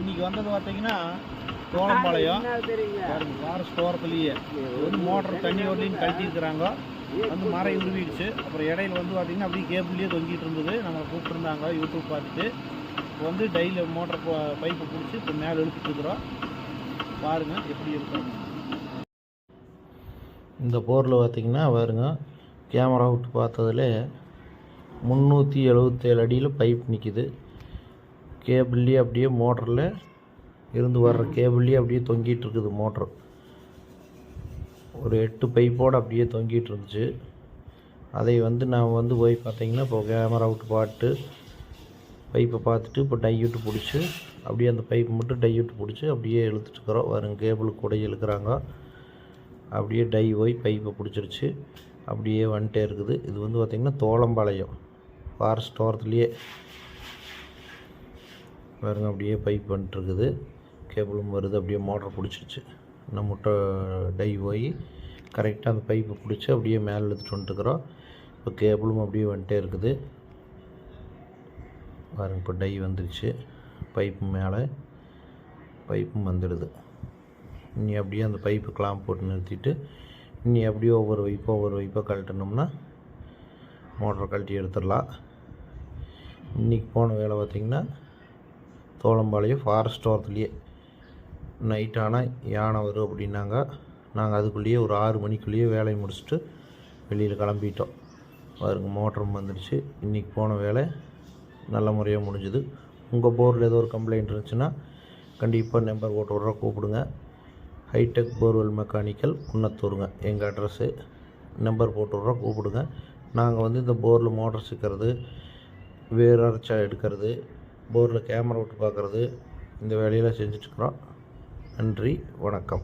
இன்னைக்கு வந்தது பார்த்தீங்கன்னா தோளம்பாளையம் பாருங்க ஃபாரஸ்ட் ஓரத்துலேயே வந்து மோட்டர் தண்ணி வரலையும் கழட்டியிருக்கிறாங்க. வந்து மரம் உருவிடுச்சு. அப்புறம் இடையில வந்து பார்த்தீங்கன்னா அப்படியே கேபிள்லேயே தொங்கிட்டு இருந்தது. நம்மளை கூப்பிட்டுருந்தாங்க யூடியூப் பார்த்துட்டு. இப்போ வந்து டெய்லி மோட்டர் பைப்பை பிடிச்சி இப்போ மேலே இழுத்துட்டு இருக்கிறோம். பாருங்கள் எப்படி இருக்கும். இந்த போரில் பார்த்தீங்கன்னா பாருங்க கேமரா விட்டு பார்த்ததுல முந்நூற்றி எழுபத்தேழு அடியில் பைப் நிற்கிது கேபிள்லேயே அப்படியே மோட்டரில் இருந்து வர்ற கேபிள்லேயே அப்படியே தொங்கிட்டு இருக்குது மோட்ரு. ஒரு எட்டு பைப்போடு அப்படியே தொங்கிட்டு இருந்துச்சு அதை வந்து நான் வந்து போய் பார்த்தீங்கன்னா இப்போ கேமரா விட்டு பாட்டு பைப்பை பார்த்துட்டு இப்போ டை விட்டு பிடிச்சி அப்படியே அந்த பைப் மட்டும் டை விட்டு பிடிச்சி அப்படியே இழுத்துட்டுருக்குறோம் வரும் கேபிள் கூட இழுக்கிறாங்க. அப்படியே டை போய் பைப்பை பிடிச்சிருச்சு. அப்படியே வந்துட்டே இருக்குது. இது வந்து பார்த்திங்கன்னா தோளம்பாளையம் ஃபாரஸ்ட் ஓரத்துலேயே. பாருங்க அப்படியே பைப் வந்துட்டு இருக்குது கேபிளும் வருது அப்படியே மோட்டர் பிடிச்சிருச்சு. நம்ம முட்டை டை போய் கரெக்டாக அந்த பைப்பை பிடிச்சி அப்படியே மேலே இழுத்துட்டு வந்துட்டுருக்குறோம். இப்போ கேபிளும் அப்படியே வந்துட்டே இருக்குது. பாருங்க இப்போ டை வந்துருச்சு. பைப்பு மேலே பைப்பும் வந்துடுது. இனி அப்படியே அந்த பைப்பு கிளாம் போட்டு நிறுத்திட்டு இனி அப்படியே ஒவ்வொரு வைப்போ ஒவ்வொரு வைப்பாக கழட்டினோம்னா மோட்டரை கழட்டி எடுத்துடலாம். இன்றைக்கி போன வேலை பார்த்திங்கன்னா தோளம்பாளையம் ஃபாரஸ்ட் ஓரத்துலேயே. நைட் ஆனால் யானை வரும் அப்படின்னாங்க. நாங்கள் அதுக்குள்ளேயே ஒரு ஆறு மணிக்குள்ளேயே வேலையை முடிச்சுட்டு வெளியில் கிளம்பிட்டோம். பாருங்க மோட்டரும் வந்துடுச்சு. இன்றைக்கி போன வேலை நல்ல முறையாக முடிஞ்சுது. உங்கள் போரில் ஏதோ ஒரு கம்ப்ளைண்ட் இருந்துச்சுன்னா கண்டிப்பாக நம்பர் போட்டு விட்ற கூப்பிடுங்க. ஹைடெக் போர்வெல் மெக்கானிக்கல் குன்னத்தூருங்க. எங்கள் அட்ரஸ்ஸு நம்பர் போட்டு விட்றோம் கூப்பிடுங்க. நாங்கள் வந்து இந்த போரில் மோட்டர் சிக்கிறது வேர் அரைச்சா எடுக்கிறது போரில் கேமரா விட்டு பார்க்குறது இந்த வேலையெல்லாம் செஞ்சிட்ருக்குறோம். நன்றி வணக்கம்.